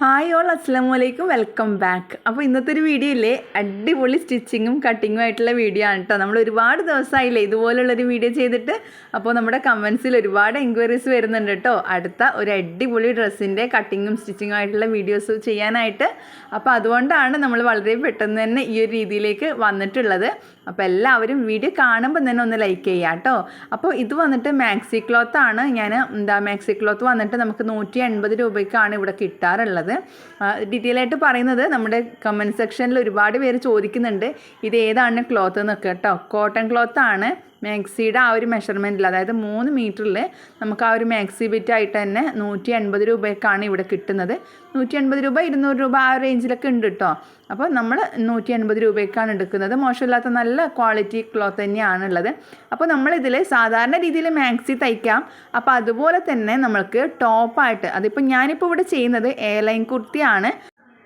Hi all അസ്സാം വലൈക്കും welcome back അപ്പോൾ ഇന്നത്തെ ഒരു വീഡിയോ ഇല്ലേ? അടിപൊളി സ്റ്റിച്ചിങ്ങും കട്ടിങ്ങും ആയിട്ടുള്ള വീഡിയോ ആണ് കേട്ടോ നമ്മൾ ഒരുപാട് ദിവസമായില്ലേ ഇതുപോലുള്ളൊരു വീഡിയോ ചെയ്തിട്ട്? അപ്പോൾ നമ്മുടെ കമൻസിൽ ഒരുപാട് എൻക്വയറീസ് വരുന്നുണ്ട് കേട്ടോ അടുത്ത ഒരു അടിപൊളി ഡ്രസ്സിന്റെ കട്ടിങ്ങും സ്റ്റിച്ചിങ്ങും ആയിട്ടുള്ള വീഡിയോസ് ചെയ്യാനായിട്ട്. അപ്പോൾ അതുകൊണ്ടാണ് നമ്മൾ വളരെ പെട്ടെന്ന് തന്നെ ഈ ഒരു രീതിയിലേക്ക് വന്നിട്ടുള്ളത്. അപ്പോൾ എല്ലാവരും വീഡിയോ കാണുമ്പോൾ തന്നെ ഒന്ന് ലൈക്ക് ചെയ്യുക കേട്ടോ അപ്പോൾ ഇത് വന്നിട്ട് മാക്സി ക്ലോത്ത് ആണ്. ഞാൻ എന്താ മാക്സി ക്ലോത്ത് വന്നിട്ട് നമുക്ക് നൂറ്റി എൺപത് രൂപയ്ക്കാണ് ഇവിടെ കിട്ടാറുള്ളത്. ഡീറ്റെയിൽ ആയിട്ട് പറയുന്നത് നമ്മുടെ കമന്റ് സെക്ഷനിൽ ഒരുപാട് പേര് ചോദിക്കുന്നുണ്ട്. ഇത് ഏതാണ് ക്ലോത്ത് എന്നൊക്കെ കേട്ടോ. കോട്ടൺ ക്ലോത്ത് ആണ്. മാക്സിയുടെ ആ ഒരു മെഷർമെന്റിൽ അതായത് മൂന്ന് മീറ്ററിൽ നമുക്ക് ആ ഒരു മാക്സി ബിറ്റ് ആയിട്ട് തന്നെ നൂറ്റി എൺപത് രൂപയ്ക്കാണ് ഇവിടെ കിട്ടുന്നത്. നൂറ്റി എൺപത് രൂപ ഇരുന്നൂറ് രൂപ ആ റേഞ്ചിലൊക്കെ ഉണ്ട് കേട്ടോ അപ്പോൾ നമ്മൾ നൂറ്റി എൺപത് രൂപയ്ക്കാണ് എടുക്കുന്നത്. മോശമില്ലാത്ത നല്ല ക്വാളിറ്റി ക്ലോത്ത് തന്നെയാണ് ഉള്ളത് അപ്പോൾ നമ്മളിതിൽ സാധാരണ രീതിയിൽ മാക്സി തയ്ക്കാം. അപ്പോൾ അതുപോലെ തന്നെ നമ്മൾക്ക് ടോപ്പായിട്ട് അതിപ്പോൾ ഞാനിപ്പോൾ ഇവിടെ ചെയ്യുന്നത് എയർലൈൻ കുർത്തിയാണ്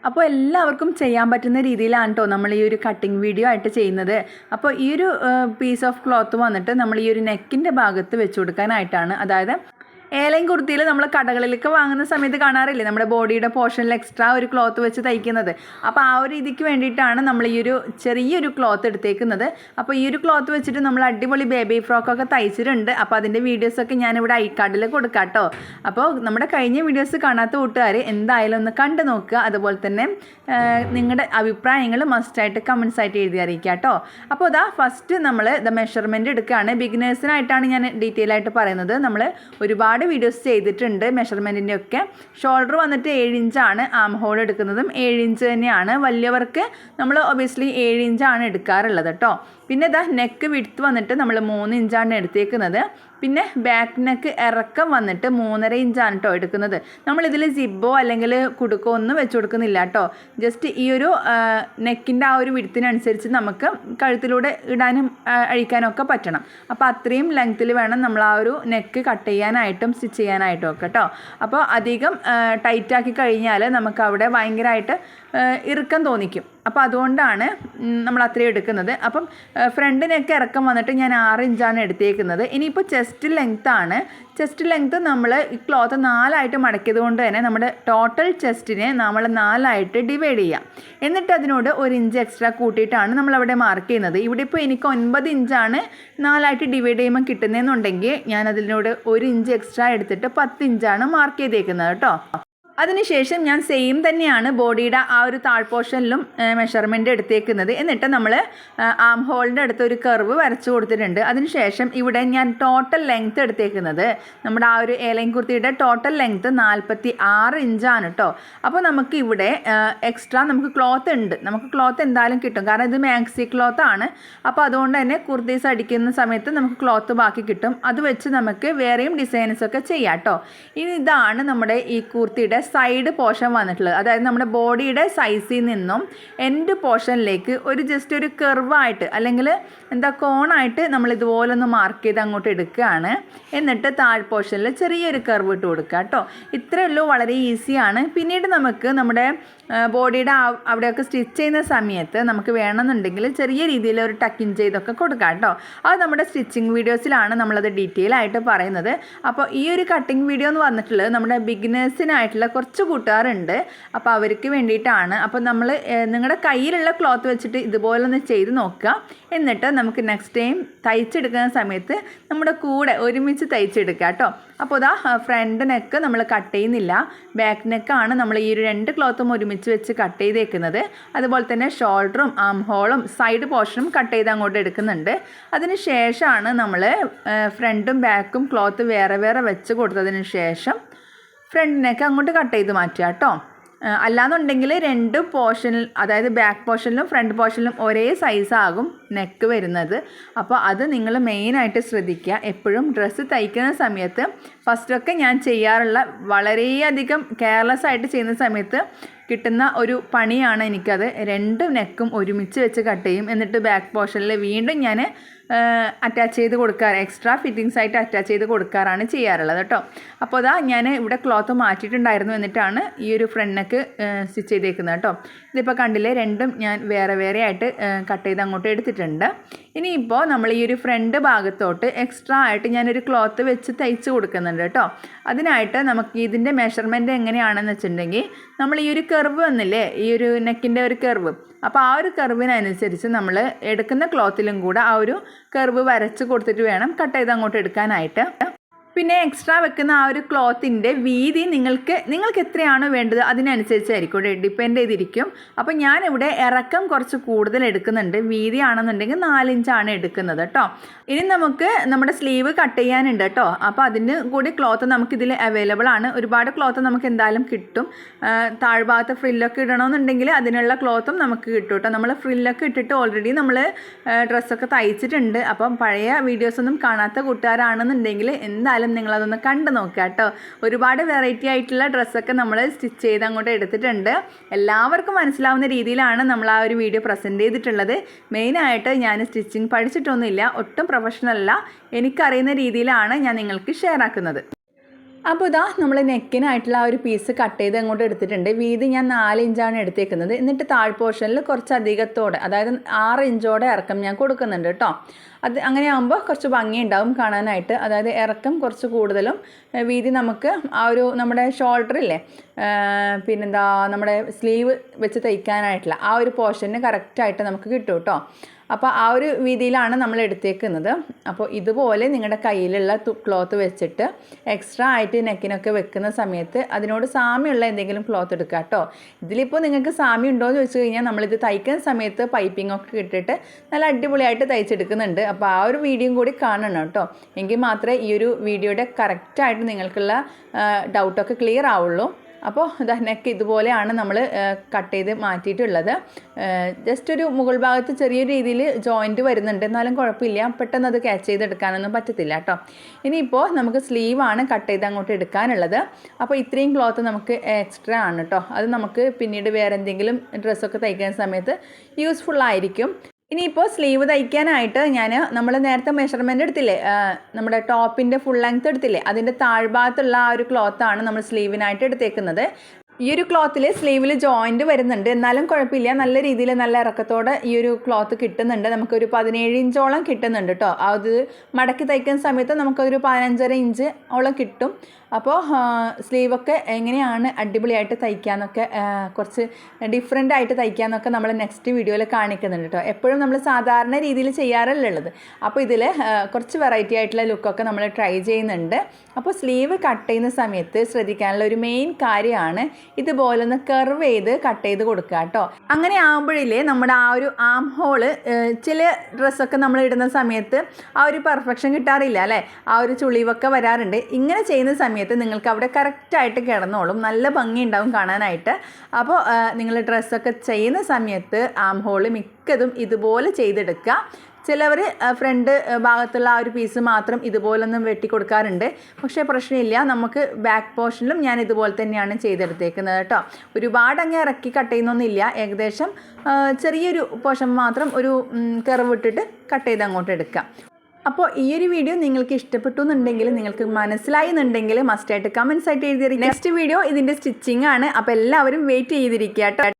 അപ്പോൾ എല്ലാവർക്കും ചെയ്യാൻ പറ്റുന്ന രീതിയിലാണ് കേട്ടോ നമ്മൾ ഈ ഒരു കട്ടിങ് വീഡിയോ ആയിട്ട് ചെയ്യുന്നത്. അപ്പോൾ ഈ ഒരു പീസ് ഓഫ് ക്ലോത്ത് വന്നിട്ട് നമ്മൾ ഈ ഒരു നെക്കിന്റെ ഭാഗത്ത് വെച്ച് കൊടുക്കാനായിട്ടാണ്. അതായത് ഏലയും കുർത്തിയിൽ നമ്മൾ കടകളിലേക്ക് വാങ്ങുന്ന സമയത്ത് കാണാറില്ലേ? നമ്മുടെ ബോഡിയുടെ പോർഷനിൽ എക്സ്ട്രാ ഒരു ക്ലോത്ത് വെച്ച് തയ്ക്കുന്നത്. അപ്പോൾ ആ ഒരു ഇതിക്ക് വേണ്ടിയിട്ടാണ് നമ്മൾ ഈ ഒരു ചെറിയൊരു ക്ലോത്ത് എടുത്തേക്കുന്നത്. അപ്പോൾ ഈ ഒരു ക്ലോത്ത് വെച്ചിട്ട് നമ്മൾ അടിപൊളി ബേബി ഫ്രോക്കൊക്കെ തയ്ച്ചിട്ടുണ്ട്. അപ്പോൾ അതിന്റെ വീഡിയോസൊക്കെ ഞാനിവിടെ ഐ കാർഡിൽ കൊടുക്കാം കേട്ടോ അപ്പോൾ നമ്മുടെ കഴിഞ്ഞ വീഡിയോസ് കാണാത്ത കൂട്ടുകാർ എന്തായാലും ഒന്ന് കണ്ടു നോക്കുക. അതുപോലെ തന്നെ നിങ്ങളുടെ അഭിപ്രായങ്ങൾ മസ്റ്റായിട്ട് കമൻസ് ആയിട്ട് എഴുതി അറിയിക്കുക കേട്ടോ അപ്പോൾ ഇതാ ഫസ്റ്റ് നമ്മൾ ദ മെഷർമെന്റ് എടുക്കുകയാണ് ബിഗിനേഴ്സിനായിട്ടാണ് ഞാൻ ഡീറ്റെയിൽ ആയിട്ട് പറയുന്നത്. നമ്മൾ ഒരുപാട് വീഡിയോസ് ചെയ്തിട്ടുണ്ട് മെഷർമെന്റിന്റെ ഒക്കെ. ഷോൾഡർ വന്നിട്ട് ഏഴ് ഇഞ്ചാണ് ആം ഹോൾ എടുക്കുന്നതും. ഏഴ് ഇഞ്ച് തന്നെയാണ്. വലിയവർക്ക് നമ്മൾ ഒബിയസ്ലി ഏഴ് ഇഞ്ചാണ് എടുക്കാറുള്ളത് കേട്ടോ പിന്നെ ഇതാ നെക്ക് വിടുത്ത് വന്നിട്ട് നമ്മൾ മൂന്ന് ഇഞ്ചാണ് എടുത്തേക്കുന്നത്. പിന്നെ ബാക്ക് നെക്ക് ഇറക്കം വന്നിട്ട് മൂന്നര ഇഞ്ചാണ് കേട്ടോ എടുക്കുന്നത്. നമ്മളിതിൽ സിബോ അല്ലെങ്കിൽ കുടുക്കോ ഒന്നും വെച്ച് കൊടുക്കുന്നില്ല കേട്ടോ ജസ്റ്റ് ഈ ഒരു നെക്കിന്റെ ആ ഒരു വിടുത്തിനനുസരിച്ച് നമുക്ക് കഴുത്തിലൂടെ ഇടാനും അഴിക്കാനൊക്കെ പറ്റണം. അപ്പോൾ അത്രയും ലെങ്ത്തിൽ വേണം നമ്മൾ ആ ഒരു നെക്ക് കട്ട് ചെയ്യാനായിട്ടും സ്റ്റിച്ച് ചെയ്യാനായിട്ടും ഒക്കെ കേട്ടോ അപ്പോൾ അധികം ടൈറ്റാക്കി കഴിഞ്ഞാൽ നമുക്ക് അവിടെ ഭയങ്കരമായിട്ട് ഇറുക്കം തോന്നിക്കും. അപ്പോൾ അതുകൊണ്ടാണ് നമ്മൾ അത്രയും എടുക്കുന്നത്. അപ്പം ഫ്രണ്ടിനൊക്കെ ഇറക്കം വന്നിട്ട് ഞാൻ ആറ് ഇഞ്ചാണ് എടുത്തേക്കുന്നത്. ഇനിയിപ്പോൾ ചെസ്റ്റ് ആണ്. ചെസ്റ്റ് ലെങ്ത് നമ്മൾ ഈ ക്ലോത്ത് നാലായിട്ട് മടക്കിയത് കൊണ്ട് തന്നെ നമ്മുടെ ടോട്ടൽ ചെസ്റ്റിനെ നമ്മൾ നാലായിട്ട് ഡിവൈഡ് ചെയ്യാം. എന്നിട്ട് അതിനോട് ഒരു ഇഞ്ച് എക്സ്ട്രാ കൂട്ടിയിട്ടാണ് നമ്മളവിടെ മാർക്ക് ചെയ്യുന്നത്. ഇവിടെ ഇപ്പോൾ എനിക്ക് ഒൻപത് ഇഞ്ചാണ് നാലായിട്ട് ഡിവൈഡ് ചെയ്യുമ്പോൾ കിട്ടുന്നതെന്നുണ്ടെങ്കിൽ ഞാൻ അതിനോട് ഒരു ഇഞ്ച് എക്സ്ട്രാ എടുത്തിട്ട് പത്ത് ഇഞ്ചാണ് മാർക്ക് ചെയ്തേക്കുന്നത് കേട്ടോ. അതിനുശേഷം ഞാൻ സെയിം തന്നെയാണ് ബോഡിയുടെ ആ ഒരു താഴ് പോർഷനിലും മെഷർമെന്റ് എടുത്തേക്കുന്നത്. എന്നിട്ട് നമ്മൾ ആം ഹോളിന്റെ അടുത്ത് ഒരു കർവ് വരച്ചു കൊടുത്തിട്ടുണ്ട്. അതിനുശേഷം ഇവിടെ ഞാൻ ടോട്ടൽ ലെങ്ത്ത് എടുത്തേക്കുന്നത്. നമ്മുടെ ആ ഒരു ഏലൈൻ കുർത്തിയുടെ ടോട്ടൽ ലെങ്ത്ത് നാൽപ്പത്തി ആറ് ഇഞ്ചാണ് കേട്ടോ അപ്പോൾ നമുക്ക് ഇവിടെ എക്സ്ട്രാ നമുക്ക് ക്ലോത്ത് ഉണ്ട്. നമുക്ക് ക്ലോത്ത് എന്തായാലും കിട്ടും. കാരണം ഇത് മാക്സി ക്ലോത്ത് ആണ്. അപ്പോൾ അതുകൊണ്ട് തന്നെ കുർത്തീസ് അടിക്കുന്ന സമയത്ത് നമുക്ക് ക്ലോത്ത് ബാക്കി കിട്ടും. അത് വെച്ച് നമുക്ക് വേറെയും ഡിസൈൻസൊക്കെ ചെയ്യാം കേട്ടോ ഇനി ഇതാണ് നമ്മുടെ ഈ കുർത്തിയുടെ സൈഡ് പോർഷൻ വന്നിട്ടുള്ളത്. അതായത് നമ്മുടെ ബോഡിയുടെ സൈസിൽ നിന്നും എൻഡ് പോർഷനിലേക്ക് ഒരു ജസ്റ്റ് ഒരു കെർവായിട്ട് അല്ലെങ്കിൽ എന്താ കോണായിട്ട് നമ്മൾ ഇതുപോലെ ഒന്ന് മാർക്ക് ചെയ്ത് അങ്ങോട്ട് എടുക്കുകയാണ്. എന്നിട്ട് താഴ് പോർഷനിൽ ചെറിയൊരു കർവ് ഇട്ട് കൊടുക്കുക കേട്ടോ. ഇത്രയേ ഉള്ളൂ വളരെ ഈസിയാണ് പിന്നീട് നമുക്ക് നമ്മുടെ ബോഡിയുടെ അവിടെയൊക്കെ സ്റ്റിച്ച് ചെയ്യുന്ന സമയത്ത് നമുക്ക് വേണമെന്നുണ്ടെങ്കിൽ ചെറിയ രീതിയിൽ ഒരു ടക്കിങ് ചെയ്തൊക്കെ കൊടുക്കാം കേട്ടോ. അത് നമ്മുടെ സ്റ്റിച്ചിങ് വീഡിയോസിലാണ് നമ്മളത് ഡീറ്റെയിൽ ആയിട്ട് പറയുന്നത്. അപ്പോൾ ഈ ഒരു കട്ടിങ് വീഡിയോ എന്ന് വന്നിട്ടുള്ളത് നമ്മുടെ ബിഗിനേഴ്സിനായിട്ടുള്ള കുറച്ച് കൂട്ടുകാരുണ്ട്. അപ്പോൾ അവർക്ക് വേണ്ടിയിട്ടാണ്. അപ്പോൾ നമ്മൾ നിങ്ങളുടെ കയ്യിലുള്ള ക്ലോത്ത് വെച്ചിട്ട് ഇതുപോലെ ഒന്ന് ചെയ്ത് നോക്കുക. എന്നിട്ട് നമുക്ക് നെക്സ്റ്റ് ടൈം തയ്ച്ചെടുക്കുന്ന സമയത്ത് നമ്മുടെ കൂടെ ഒരുമിച്ച് തയ്ച്ചെടുക്കുക കേട്ടോ. അപ്പോൾ ഇതാ ഫ്രണ്ട് നെക്ക് നമ്മൾ കട്ട് ചെയ്യുന്നില്ല. ബാക്ക് നെക്കാണ് നമ്മൾ ഈ ഒരു രണ്ട് ക്ലോത്തും ഒരുമിച്ച് വെച്ച് കട്ട് ചെയ്തേക്കുന്നത്. അതുപോലെ തന്നെ ഷോൾഡറും ആം ഹോളും സൈഡ് പോർഷനും കട്ട് ചെയ്ത് അങ്ങോട്ട് എടുക്കുന്നുണ്ട്. അതിന് ശേഷമാണ് നമ്മൾ ഫ്രണ്ടും ബാക്കും ക്ലോത്ത് വേറെ വേറെ വെച്ച് കൊടുത്തതിന് ശേഷം ഫ്രണ്ടിനൊക്കെ അങ്ങോട്ട് കട്ട് ചെയ്ത് മാറ്റുക കേട്ടോ. അല്ലാന്നുണ്ടെങ്കിൽ രണ്ട് പോർഷനിൽ അതായത് ബാക്ക് പോർഷനിലും ഫ്രണ്ട് പോർഷനിലും ഒരേ സൈസാകും നെക്ക് വരുന്നത്. അപ്പോൾ അത് നിങ്ങൾ മെയിനായിട്ട് ശ്രദ്ധിക്കുക. എപ്പോഴും ഡ്രസ്സ് തയ്ക്കുന്ന സമയത്ത് ഫസ്റ്റൊക്കെ ഞാൻ ചെയ്യാറുള്ള വളരെയധികം കെയർലെസ് ആയിട്ട് ചെയ്യുന്ന സമയത്ത് കിട്ടുന്ന ഒരു പണിയാണ് എനിക്കത്. രണ്ട് നെക്കും ഒരുമിച്ച് വെച്ച് കട്ട് ചെയ്യും. എന്നിട്ട് ബാക്ക് പോർഷനിൽ വീണ്ടും ഞാൻ അറ്റാച്ച് ചെയ്ത് കൊടുക്കാറ്. എക്സ്ട്രാ ഫിറ്റിങ്സ് ആയിട്ട് അറ്റാച്ച് ചെയ്ത് കൊടുക്കാറാണ് ചെയ്യാറുള്ളത് കേട്ടോ. അപ്പോൾ അതാ ഞാൻ ഇവിടെ ക്ലോത്ത് മാറ്റിയിട്ടുണ്ടായിരുന്നു എന്നിട്ടാണ് ഈ ഒരു ഫ്രണ്ടിനൊക്കെ സ്റ്റിച്ച് ചെയ്തേക്കുന്നത് കേട്ടോ. ഇതിപ്പോൾ കണ്ടില്ലേ രണ്ടും ഞാൻ വേറെ വേറെ ആയിട്ട് കട്ട് ചെയ്ത് അങ്ങോട്ട് എടുത്തിട്ടുണ്ട്. ഇനിയിപ്പോൾ നമ്മൾ ഈ ഒരു ഫ്രണ്ട് ഭാഗത്തോട്ട് എക്സ്ട്രാ ആയിട്ട് ഞാനൊരു ക്ലോത്ത് വെച്ച് തയ്ച്ച് കൊടുക്കുന്നുണ്ട് കേട്ടോ. അതിനായിട്ട് നമുക്ക് ഇതിന്റെ മെഷർമെന്റ് എങ്ങനെയാണെന്ന് വെച്ചിട്ടുണ്ടെങ്കിൽ നമ്മൾ ഈ ഒരു കർവ് വന്നില്ലേ ഈ ഒരു നെക്കിന്റെ ഒരു കർവ് അപ്പോൾ ആ ഒരു കർവിനനുസരിച്ച് നമ്മൾ എടുക്കുന്ന ക്ലോത്തിലും കൂടെ ആ ഒരു കർവ് വരച്ച് കൊടുത്തിട്ട് വേണം കട്ട് ചെയ്ത് അങ്ങോട്ട് എടുക്കാനായിട്ട്. പിന്നെ എക്സ്ട്രാ വെക്കുന്ന ആ ഒരു ക്ലോത്തിന്റെ വീതി നിങ്ങൾക്ക് നിങ്ങൾക്ക് എത്രയാണോ വേണ്ടത് അതിനനുസരിച്ചായിരിക്കും ഇവിടെ ഡിപ്പെൻഡ് ചെയ്തിരിക്കും. അപ്പോൾ ഞാനിവിടെ ഇറക്കം കുറച്ച് കൂടുതൽ എടുക്കുന്നുണ്ട്. വീതി ആണെന്നുണ്ടെങ്കിൽ നാലിഞ്ചാണ് എടുക്കുന്നത് കേട്ടോ ഇനി നമുക്ക് നമ്മുടെ സ്ലീവ് കട്ട് ചെയ്യാനുണ്ട് കേട്ടോ അപ്പോൾ അതിന് കൂടി ക്ലോത്ത് നമുക്കിതിൽ അവൈലബിൾ ആണ്. ഒരുപാട് ക്ലോത്ത് നമുക്ക് എന്തായാലും കിട്ടും. താഴ്ഭാഗത്ത് ഫ്രില്ലൊക്കെ ഇടണമെന്നുണ്ടെങ്കിൽ അതിനുള്ള ക്ലോത്തും നമുക്ക് കിട്ടും കേട്ടോ നമ്മൾ ഫ്രില്ലൊക്കെ ഇട്ടിട്ട് ഓൾറെഡി നമ്മൾ ഡ്രസ്സൊക്കെ തയ്ച്ചിട്ടുണ്ട്. അപ്പം പഴയ വീഡിയോസൊന്നും കാണാത്ത കൂട്ടുകാരാണെന്നുണ്ടെങ്കിൽ എന്തായാലും നിങ്ങളതൊന്ന് കണ്ടു നോക്കുക കേട്ടോ. ഒരുപാട് വെറൈറ്റി ആയിട്ടുള്ള ഡ്രസ്സൊക്കെ നമ്മൾ സ്റ്റിച്ച് ചെയ്ത് അങ്ങോട്ട് എടുത്തിട്ടുണ്ട്. എല്ലാവർക്കും മനസ്സിലാവുന്ന രീതിയിലാണ് നമ്മൾ ആ ഒരു വീഡിയോ പ്രസന്റ് ചെയ്തിട്ടുള്ളത്. മെയിനായിട്ട് ഞാൻ സ്റ്റിച്ചിങ് പഠിച്ചിട്ടൊന്നുമില്ല ഒട്ടും പ്രൊഫഷണൽ അല്ല. എനിക്കറിയുന്ന രീതിയിലാണ് ഞാൻ നിങ്ങൾക്ക് ഷെയർ ആക്കുന്നത്. അപ്പോൾ ഇതാ നമ്മൾ നെക്കിനായിട്ടുള്ള ആ ഒരു പീസ് കട്ട് ചെയ്ത് അങ്ങോട്ട് എടുത്തിട്ടുണ്ട്. വീതി ഞാൻ നാല് ഇഞ്ചാണ് എടുത്തേക്കുന്നത്. എന്നിട്ട് താഴ് പോർഷനിൽ കുറച്ച് അധികത്തോടെ അതായത് ആറ് ഇഞ്ചോടെ ഇറക്കം ഞാൻ കൊടുക്കുന്നുണ്ട് കേട്ടോ അത് അങ്ങനെ ആകുമ്പോൾ കുറച്ച് ഭംഗിയുണ്ടാവും കാണാനായിട്ട്. അതായത് ഇറക്കം കുറച്ച് കൂടുതലും വീതി നമുക്ക് ആ ഒരു നമ്മുടെ ഷോൾഡറില്ലേ പിന്നെന്താ നമ്മുടെ സ്ലീവ് വെച്ച് തയ്ക്കാനായിട്ടുള്ള ആ ഒരു പോർഷന് കറക്റ്റായിട്ട് നമുക്ക് കിട്ടും കേട്ടോ അപ്പോൾ ആ ഒരു രീതിയിലാണ് നമ്മൾ എടുത്തേക്കുന്നത്. അപ്പോൾ ഇതുപോലെ നിങ്ങളുടെ കയ്യിലുള്ള ക്ലോത്ത് വെച്ചിട്ട് എക്സ്ട്രാ ആയിട്ട് നെക്കിനൊക്കെ വെക്കുന്ന സമയത്ത് അതിനോട് സാമ്യമുള്ള എന്തെങ്കിലും ക്ലോത്ത് എടുക്കുക കേട്ടോ. ഇതിലിപ്പോൾ നിങ്ങൾക്ക് സാമ്യം ഉണ്ടോ എന്ന് ചോദിച്ചു കഴിഞ്ഞാൽ നമ്മളിത് തയ്ക്കുന്ന സമയത്ത് പൈപ്പിംഗ് ഒക്കെ ഇട്ടിട്ട് നല്ല അടിപൊളിയായിട്ട് തയ്ച്ചെടുക്കുന്നുണ്ട്. അപ്പോൾ ആ ഒരു വീഡിയോയും കൂടി കാണണം കേട്ടോ. എങ്കിൽ മാത്രമേ ഈ ഒരു വീഡിയോയുടെ കറക്റ്റായിട്ട് നിങ്ങൾക്കുള്ള ഡൗട്ടൊക്കെ ക്ലിയർ ആവുള്ളൂ. അപ്പോൾ ഇതാ നെക്ക് ഇതുപോലെയാണ് നമ്മൾ കട്ട് ചെയ്ത് മാറ്റിയിട്ടുള്ളത്. ജസ്റ്റ് ഒരു മുകൾ ഭാഗത്ത് ചെറിയ രീതിയിൽ ജോയിന്റ് വരുന്നുണ്ട്. എന്നാലും കുഴപ്പമില്ല. പെട്ടെന്ന് അത് ക്യാച്ച് ചെയ്തെടുക്കാനൊന്നും പറ്റത്തില്ല കേട്ടോ. ഇനിയിപ്പോൾ നമുക്ക് സ്ലീവാണ് കട്ട് ചെയ്ത് അങ്ങോട്ട് എടുക്കാനുള്ളത്. അപ്പോൾ ഇത്രയും ക്ലോത്ത് നമുക്ക് എക്സ്ട്രാ ആണ് കേട്ടോ. അത് നമുക്ക് പിന്നീട് വേറെ എന്തെങ്കിലും ഡ്രസ്സൊക്കെ തയ്ക്കുന്ന സമയത്ത് യൂസ്ഫുൾ ആയിരിക്കും. ഇനിയിപ്പോൾ സ്ലീവ് തയ്ക്കാനായിട്ട് ഞാൻ നമ്മൾ നേരത്തെ മെഷർമെന്റ് എടുത്തില്ലേ നമ്മുടെ ടോപ്പിന്റെ ഫുൾ ലെങ്ത് എടുത്തില്ലേ അതിന്റെ താഴ്ഭാഗത്തുള്ള ആ ഒരു ക്ലോത്താണ് നമ്മൾ സ്ലീവിനായിട്ട് എടുത്തേക്കുന്നത്. ഈ ഒരു ക്ലോത്തിൽ സ്ലീവിൽ ജോയിന്റ് വരുന്നുണ്ട്. എന്നാലും കുഴപ്പമില്ല. നല്ല രീതിയിൽ നല്ല ഇറക്കത്തോടെ ഈ ഒരു ക്ലോത്ത് കിട്ടുന്നുണ്ട്. നമുക്കൊരു പതിനേഴ് ഇഞ്ചോളം കിട്ടുന്നുണ്ട് കേട്ടോ അത് മടക്കി തയ്ക്കുന്ന സമയത്ത് നമുക്കൊരു പതിനഞ്ചര ഇഞ്ച് ഓളം കിട്ടും. അപ്പോൾ സ്ലീവൊക്കെ എങ്ങനെയാണ് അടിപൊളിയായിട്ട് തയ്ക്കാന്നൊക്കെ ആ, കുറച്ച് ഡിഫറെന്റ് ആയിട്ട് തയ്ക്കാന്നൊക്കെ നമ്മൾ നെക്സ്റ്റ് വീഡിയോയിൽ കാണിക്കുന്നുണ്ട് കേട്ടോ എപ്പോഴും നമ്മൾ സാധാരണ രീതിയിൽ ചെയ്യാറല്ല ഉള്ളത്? അപ്പോൾ ഇതിൽ കുറച്ച് വെറൈറ്റി ആയിട്ടുള്ള ലുക്കൊക്കെ നമ്മൾ ട്രൈ ചെയ്യുന്നുണ്ട്. അപ്പോൾ സ്ലീവ് കട്ട് ചെയ്യുന്ന സമയത്ത് ശ്രദ്ധിക്കാനുള്ള ഒരു മെയിൻ കാര്യമാണ് ഇതുപോലൊന്ന് കർവ് ചെയ്ത് കട്ട് ചെയ്ത് കൊടുക്കുക കേട്ടോ. അങ്ങനെ ആകുമ്പോഴില്ലേ നമ്മുടെ ആ ഒരു ആം ഹോൾ ചില ഡ്രസ്സൊക്കെ നമ്മൾ ഇടുന്ന സമയത്ത് ആ ഒരു പെർഫെക്ഷൻ കിട്ടാറില്ല അല്ലേ? ആ ഒരു ചുളിവൊക്കെ വരാറുണ്ട്. ഇങ്ങനെ ചെയ്യുന്ന സമയത്ത് നിങ്ങൾക്ക് അവിടെ കറക്റ്റായിട്ട് കിടന്നോളും. നല്ല ഭംഗി ഉണ്ടാവും കാണാനായിട്ട്. അപ്പോൾ നിങ്ങൾ ഡ്രസ്സൊക്കെ ചെയ്യുന്ന സമയത്ത് ആം ഹോൾ മിക്കതും ഇതുപോലെ ചെയ്തെടുക്കുക. ചിലവർ ഫ്രണ്ട് ഭാഗത്തുള്ള ആ ഒരു പീസ് മാത്രം ഇതുപോലൊന്നും വെട്ടി കൊടുക്കാറുണ്ട് പക്ഷേ പ്രശ്നമില്ല. നമുക്ക് ബാക്ക് പോർഷനിലും ഞാൻ ഇതുപോലെ തന്നെയാണ് ചെയ്തെടുത്തേക്കുന്നത് കേട്ടോ. ഒരുപാട് അങ്ങ് ഇറക്കി കട്ട് ചെയ്യുന്നൊന്നുമില്ല. ഏകദേശം ചെറിയൊരു പോർഷൻ മാത്രം ഒരു കർവ് ഇട്ടിട്ട് കട്ട് ചെയ്ത് അങ്ങോട്ട് എടുക്കാം. അപ്പോൾ ഈ ഒരു വീഡിയോ നിങ്ങൾക്ക് ഇഷ്ടപ്പെട്ടു എന്നുണ്ടെങ്കിൽ നിങ്ങൾക്ക് മനസ്സിലായി എന്നുണ്ടെങ്കിൽ മസ്റ്റായിട്ട് കമൻസ് ആയിട്ട് എഴുതിയിരിക്കും. നെക്സ്റ്റ് വീഡിയോ ഇതിന്റെ സ്റ്റിച്ചിങ് ആണ്. അപ്പോൾ എല്ലാവരും വെയിറ്റ് ചെയ്തിരിക്കുക കേട്ടോ.